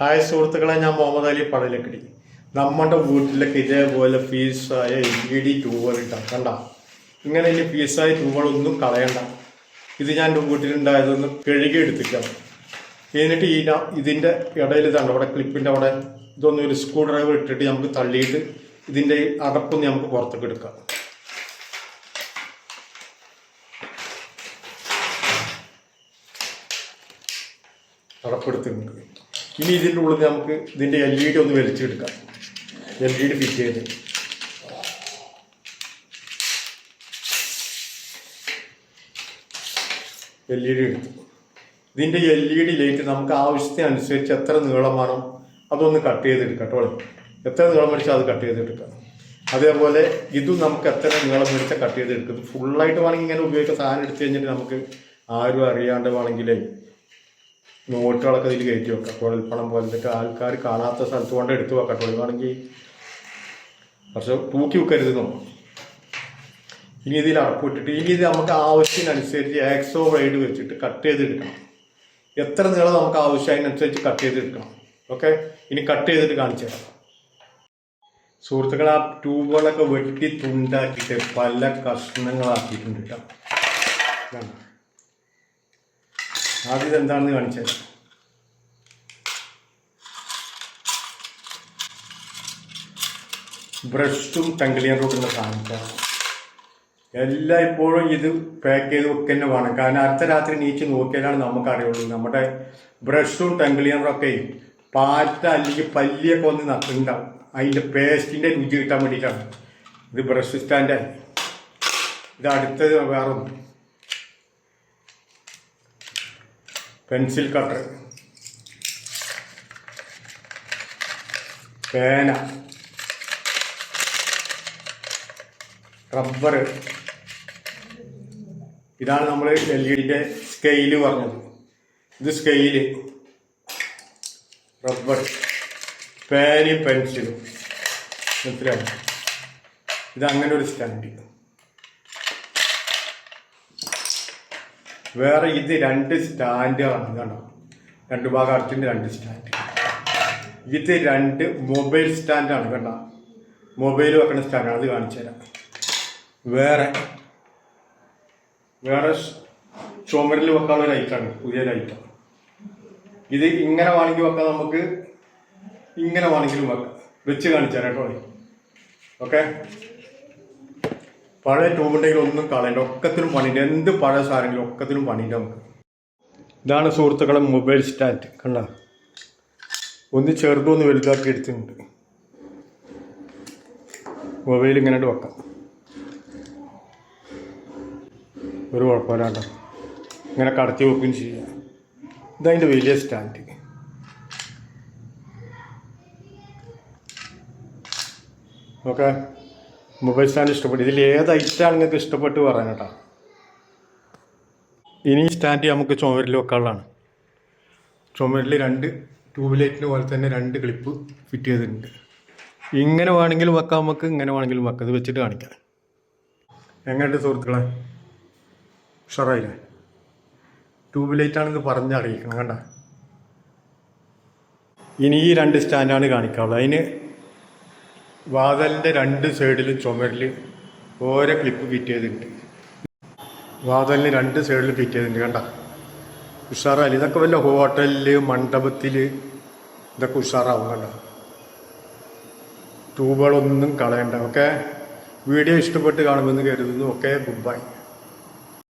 Hi സുഹൃത്തുക്കളെ ഞാൻ മുഹമ്മദ് അലി പടലക്കടി. നമ്മുടെ വീട്ടിലൊക്കെ ഇതേപോലെ ഫീസായ എൽ ഇ ഡി ട്യൂബുകൾ ഇട്ടാം കണ്ട? ഇങ്ങനെ ഇനി ഫീസായ ട്യൂബുകളൊന്നും കളയണ്ട. ഇത് ഞാൻ എന്റെ വീട്ടിലുണ്ടായതൊന്ന് കഴുകി എടുത്തിക്കാം. എന്നിട്ട് ഈ ഇതിന്റെ ഇടയിൽ ഇതാണ് അവിടെ ക്ലിപ്പിന്റെ അവിടെ ഇതൊന്നും ഒരു സ്ക്രൂ ഡ്രൈവർ ഇട്ടിട്ട് നമുക്ക് തള്ളിയിട്ട് ഇതിന്റെ അടപ്പൊന്ന് നമുക്ക് പുറത്തേക്ക് എടുക്കാം. അടപ്പെടുത്തിട്ടുണ്ട് ഇനി ഇതിന്റെ ഉള്ളിൽ നമുക്ക് ഇതിന്റെ എൽ ഇ ഡി ഒന്ന് വലിച്ചെടുക്കാം. എൽ ഇ ഡി ഫിറ്റ് ചെയ്ത്. എൽ ഇ ഡി എടുത്തു. ഇതിന്റെ എൽ ഇ ഡി ലൈറ്റ് നമുക്ക് ആവശ്യത്തിനനുസരിച്ച് എത്ര നീളം വേണം അതൊന്ന് കട്ട് ചെയ്തെടുക്കാം കേട്ടോ എത്ര നീളം മേടിച്ചാൽ അത് കട്ട് ചെയ്തെടുക്കാം. അതേപോലെ ഇതും നമുക്ക് എത്ര നീളം മേടിച്ചാൽ കട്ട് ചെയ്തെടുക്കും. ഫുള്ളായിട്ട് വേണമെങ്കിൽ ഇങ്ങനെ ഉപയോഗിക്കുന്ന സാധനം എടുത്തു കഴിഞ്ഞിട്ട് നമുക്ക് ആരും അറിയാണ്ട് വേണമെങ്കിലേ നോട്ടുകളൊക്കെ ഇതിൽ കയറ്റി വെക്കാം. കുഴൽപ്പണം പോലത്തെ ആൾക്കാർ കാണാത്ത സ്ഥലത്ത് കൊണ്ട് എടുത്തു വെക്കാം. ഒഴിവാണെങ്കിൽ പക്ഷെ തൂക്കി വെക്കരുതെന്നോ ഇനി ഇതിൽ അടപ്പിട്ടിട്ട് ഇനി ഇത് നമുക്ക് ആവശ്യത്തിനനുസരിച്ച് ആക്സോ ബ്ലേഡ് വെച്ചിട്ട് കട്ട് ചെയ്തെടുക്കണം എത്ര നീളം നമുക്ക് ആവശ്യത്തിനനുസരിച്ച് കട്ട് ചെയ്തെടുക്കണം ഓക്കെ ഇനി കട്ട് ചെയ്തിട്ട് കാണിച്ചു തരാം. സുഹൃത്തുക്കൾ ആ ട്യൂബുകളൊക്കെ വെട്ടി തുണ്ടാക്കിയിട്ട് പല കഷ്ണങ്ങളാക്കിയിട്ടുണ്ട് കേട്ടോ. ആദ്യം ഇതെന്താണെന്ന് കാണിച്ചത് ബ്രഷും ടങ്കിളിയൻ റൂട്ടിന്റെ സാധനത്താണ് എല്ലാം ഇപ്പോഴും ഇത് പാക്ക് ചെയ്ത് വെക്കുക തന്നെ വേണം. കാരണം അടുത്ത രാത്രി നീച്ച് നോക്കിയാലാണ് നമുക്ക് അറിയുള്ളൂ നമ്മുടെ ബ്രഷും ഒക്കെ പാറ്റ അല്ലെങ്കിൽ പല്ലിയൊക്കെ ഒന്ന് നട്ടുണ്ടാവും. അതിന്റെ പേസ്റ്റിന്റെ രുചി കിട്ടാൻ വേണ്ടിയിട്ടാണ്. ഇത് ബ്രഷ് സ്റ്റാൻഡായി ഇത് അടുത്തത് വേറൊന്നും. Pencil cutter. പേന. റബ്ബർ. ഇതാണ് നമ്മൾ എൽ ഇ ഡിന്റെ സ്കെയിൽ പറഞ്ഞത്. ഇത് സ്കെയിൽ റബ്ബർ. പേനയും പെൻസിലും. മനസ്സിലാവും ഇത് അങ്ങനെ ഒരു സ്റ്റാൻഡ് വേറെ ഇത് രണ്ട് സ്റ്റാൻഡുകളാണ് കണ്ടോ രണ്ട് ഭാഗം അടച്ചിന്റെ രണ്ട് സ്റ്റാൻഡ്. ഇത് രണ്ട് മൊബൈൽ സ്റ്റാൻഡാണ് കണ്ട? മൊബൈൽ വെക്കുന്ന സ്റ്റാൻഡാണ് അത് കാണിച്ചു തരാം. വേറെ. വേറെ ചുമരിൽ വെക്കാനുള്ള ലൈറ്റാണ് പുതിയ ലൈറ്റാണ് ഇത് ഇങ്ങനെ വേണമെങ്കിൽ വെക്കാം നമുക്ക് ഇങ്ങനെ വേണമെങ്കിലും വെക്കാം. വെച്ച് കാണിച്ചു തരാം കേട്ടോ. ഓക്കെ? പഴയ ട്യൂബുണ്ടെങ്കിൽ ഒന്നും കളയണ്ട. ഒക്കത്തിനും പണിയുണ്ട് എന്ത് പഴയ സാധനങ്ങളും ഒക്കത്തിനും പണിയുണ്ട് നമുക്ക്. ഇതാണ് സുഹൃത്തുക്കളെ മൊബൈൽ സ്റ്റാൻഡ്. കണ്ട? ഒന്ന് ചെറുതും ഒന്ന് വലുതാക്കി എടുത്തിട്ടുണ്ട്. മൊബൈൽ ഇങ്ങനെ വെക്കാം. ഒരു കുഴപ്പമില്ല ഇങ്ങനെ കടത്തി വെക്കുകയും ചെയ്യാം. ഇതതിന്റെ വലിയ സ്റ്റാൻഡ്. ഓക്കെ? മൊബൈൽ സ്റ്റാൻഡ് ഇഷ്ടപ്പെട്ടു. ഇതിൽ ഏത് ഐറ്റാണ് നിങ്ങൾക്ക് ഇഷ്ടപ്പെട്ട് പറയാൻ കേട്ടോ. ഇനി സ്റ്റാൻഡ് നമുക്ക് ചുമരിൽ വെക്കാനുള്ളതാണ്. ചുമരിൽ രണ്ട് ട്യൂബ് ലൈറ്റിന് പോലെ തന്നെ രണ്ട് ക്ലിപ്പ് ഫിറ്റ് ചെയ്തിട്ടുണ്ട്. ഇങ്ങനെ വേണമെങ്കിലും വെക്കാം നമുക്ക് ഇങ്ങനെ വേണമെങ്കിലും വെക്കാം. ഇത് വെച്ചിട്ട് കാണിക്കാം. എങ്ങനെയുണ്ട് സുഹൃത്തുക്കളെ? ഉഷാറായില്ലേ? ട്യൂബ് ലൈറ്റാണെന്ന് പറഞ്ഞ് അറിയിക്കണം കണ്ട? ഇനി ഈ രണ്ട് സ്റ്റാൻഡാണ് കാണിക്കാനുള്ളത്. അതിന് വാതലിന്റെ രണ്ട് സൈഡിലും ചുമരിൽ ഓരോ ക്ലിപ്പ് ഫിറ്റ് ചെയ്തിട്ടുണ്ട്. വാതലിന് രണ്ട് സൈഡിലും ഫിറ്റ് ചെയ്തിട്ടുണ്ട് കണ്ട? ഉഷാറായി ഇതൊക്കെ വല്ല ഹോട്ടലിൽ മണ്ഡപത്തിൽ ഇതൊക്കെ ഉഷാറാവും കണ്ട? ട്യൂബുകളൊന്നും കളയണ്ട ഓക്കെ? വീഡിയോ ഇഷ്ടപ്പെട്ട് കാണുമെന്ന് കരുതുന്നു ഓക്കെ? Good bye